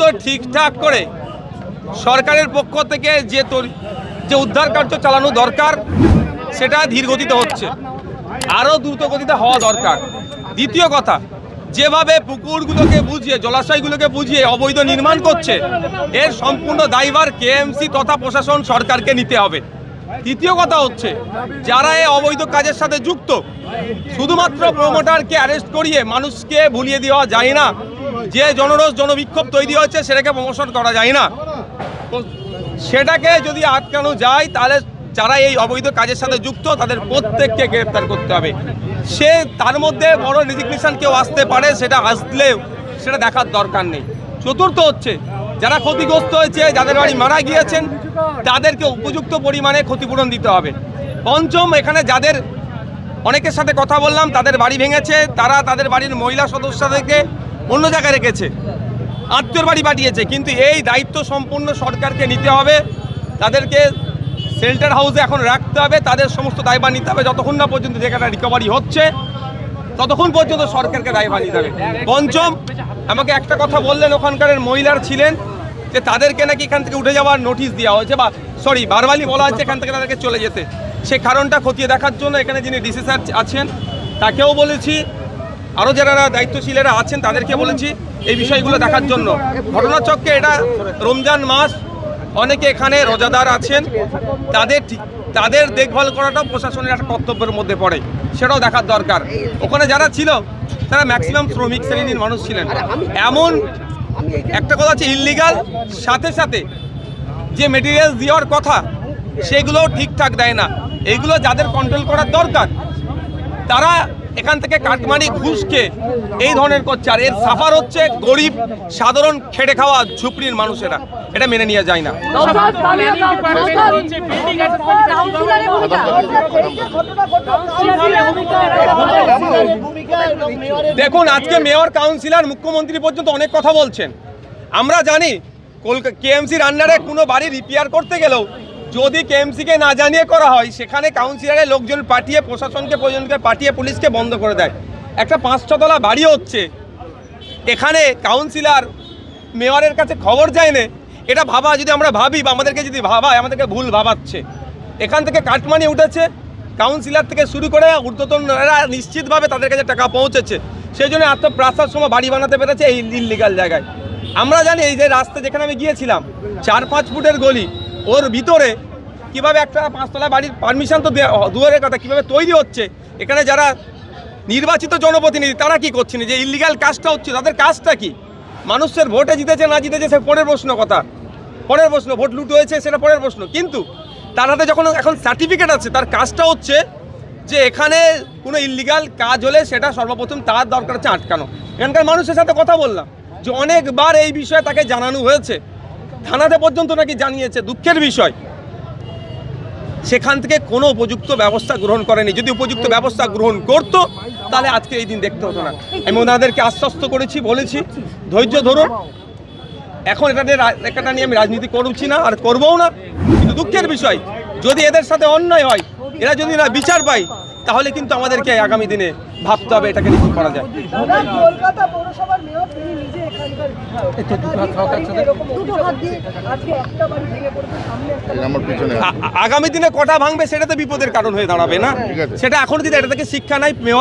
তো ঠিকঠাক করে সরকারের পক্ষ থেকে যে যে উদ্ধার কার্য চালানো দরকার, সেটা ধীর গতিতে হচ্ছে। আরও দ্রুত গতিতে হওয়া দরকার। দ্বিতীয় কথা, যেভাবে পুকুরগুলোকে বুঝিয়ে, জলাশয়গুলোকে বুঝিয়ে অবৈধ নির্মাণ করছে, এর সম্পূর্ণ দায়ভার কেএমসি তথা প্রশাসন সরকারকে নিতে হবে। তৃতীয় কথা হচ্ছে, যারা এই অবৈধ কাজের সাথে যুক্ত, শুধুমাত্র প্রমোটারকে অ্যারেস্ট করিয়ে মানুষকে ভুলিয়ে দেওয়া যায় না। যে জনরোষ, জনবিক্ষোভ তৈরি হচ্ছে, সেটাকে প্রমোশন করা যায় না। সেটাকে যদি আটকানো যায়, তাহলে যারা এই অবৈধ কাজের সাথে যুক্ত, তাদের প্রত্যেককে গ্রেপ্তার করতে হবে। সে, তার মধ্যে বড় রেজিগনেশন কেউ আসতে পারে, সেটা আসলেও সেটা দেখার দরকার নেই। চতুর্থ হচ্ছে, যারা ক্ষতিগ্রস্ত হয়েছে, যাদের বাড়ি মারা গিয়েছেন, তাদেরকে উপযুক্ত পরিমাণে ক্ষতিপূরণ দিতে হবে। পঞ্চম, এখানে যাদের, অনেকের সাথে কথা বললাম, তাদের বাড়ি ভেঙেছে, তারা তাদের বাড়ির মহিলা সদস্যদেরকে অন্য জায়গায় রেখেছে। আত্মীয়র বাড়ি পাঠিয়েছে, কিন্তু এই দায়িত্ব সম্পূর্ণ সরকারকে নিতে হবে। তাদেরকে শেল্টার হাউসে এখন রাখতে হবে, তাদের সমস্ত দায়ভার নিতে হবে। যতক্ষণ না পর্যন্ত যেখানে রিকভারি হচ্ছে, ততক্ষণ পর্যন্ত সরকারকে দায়ভার নিতে হবে। পঞ্চম, আমাকে একটা কথা বললেন ওখানকার মহিলার ছিলেন, যে তাদেরকে নাকি এখান থেকে উঠে যাওয়ার নোটিশ দেওয়া হয়েছে, বা সরি বারবারই বলা হচ্ছে এখান থেকে তাদেরকে চলে যেতে। সে কারণটা খতিয়ে দেখার জন্য এখানে যিনি ডিসি আছেন, তাকেও বলেছি আরও যারা দায়িত্বশীলেরা আছেন, তাদেরকে বলেছি এই বিষয়গুলো দেখার জন্য। ঘটনাচক্রে এটা রমজান মাস, অনেকে এখানে রোজাদার আছেন। তাদের ঠিক- তাদের দেখভাল করাটাও প্রশাসনের একটা কর্তব্যের মধ্যে পড়ে, সেটাও দেখার দরকার। ওখানে যারা ছিল, তারা ম্যাক্সিমাম শ্রমিক শ্রেণির মানুষ ছিলেন। এমন একটা কথা হচ্ছে ইল্লিগাল সাথে সাথে যে মেটেরিয়াল দেওয়ার কথা, সেগুলোও ঠিকঠাক দেয় না। এগুলো যাদের কন্ট্রোল করার দরকার, তারা এখান থেকে কাটমানি ঘুষকে এই ধরনের করছে। আর এর সাফার হচ্ছে গরিব, সাধারণ খেটে খাওয়া ঝুপড়ির মানুষেরা। এটা মেনে নিয়ে যায় না। দেখুন, আজকে মেয়র, কাউন্সিলর, মুখ্যমন্ত্রী পর্যন্ত অনেক কথা বলছেন। আমরা জানি কলকাতা কেএমসির আন্ডারে কোনো বাড়ি রিপেয়ার করতে গেলেও যদি কেএমসিকে না জানিয়ে করা হয়, সেখানে কাউন্সিলরের লোকজন পাঠিয়ে, প্রশাসনকে প্রয়োজনকে পাঠিয়ে পুলিশকে বন্ধ করে দেয়। একটা পাঁচ ছতলা বাড়ি হচ্ছে। এখানে কাউন্সিলর মেয়রের কাছে খবর যায় না। এটা ভাবা, যদি আমরা ভাবি বা আমাদেরকে যদি ভাবায়, আমাদেরকে ভুল ভাবাচ্ছে। এখান থেকে কাটমানি উঠেছে। কাউন্সিলর থেকে শুরু করে ঊর্ধ্বতনরা নিশ্চিতভাবে তাদের কাছে টাকা পৌঁছেছে। সেই জন্য আত্মপ্রাসার সময় বাড়ি বানাতে পেরেছে এই ইলিগাল জায়গায়। আমরা জানি এই যে রাস্তা যেখানে আমি গিয়েছিলাম, চার পাঁচ ফুটের গলি। ওর ভিতরে কীভাবে একটা পাঁচতলা বাড়ির পারমিশন তো দুয়ারের কথা, কীভাবে তৈরি হচ্ছে? এখানে যারা নির্বাচিত জনপ্রতিনিধি, তারা কি করছেন যে ইলিগাল কাজটা হচ্ছে, তাদের কাজটা কি? মানুষের ভোটে জিতেছে, না জিতেছে, সে পরের প্রশ্ন কথা। পরের প্রশ্ন, ভোট লুট হয়েছে, সেটা পরের প্রশ্ন। কিন্তু তার হাতে যখন এখন সার্টিফিকেট আছে, তার কাজটা হচ্ছে যে এখানে কোনো ইলিগাল কাজ হলে সেটা সর্বপ্রথম তার দরকার হচ্ছে আটকানো। এখানকার মানুষের সাথে কথা বললাম যে অনেকবার এই বিষয়ে তাকে জানানো হয়েছে। থানাতে পর্যন্ত নাকি জানিয়েছে দুঃখের বিষয়। সেখান থেকে কোনো উপযুক্ত ব্যবস্থা গ্রহণ করেনি। যদি উপযুক্ত ব্যবস্থা গ্রহণ করতো, তাহলে আজকে এই দিন দেখতে হতো না। আমি ওনাদেরকে আশ্বস্ত করেছি, বলেছি, ধৈর্য ধরুন। এখন এটা নিয়ে এটা নিয়ে আমি রাজনীতি করছি না আর করবও না। কিন্তু দুঃখের বিষয়, যদি এদের সাথে অন্যায় হয়, এরা যদি না বিচার পায় তাহলে কিন্তু আমাদেরকে আগামী দিনে ভাবতে হবে এটাকে কি করা যায়। আগামী দিনে কটা ভাঙবে সেটা তো বিপদের কারণ হয়ে দাঁড়াবে না? সেটা এখন যদি এটা থেকে শিক্ষা নাই মেয়র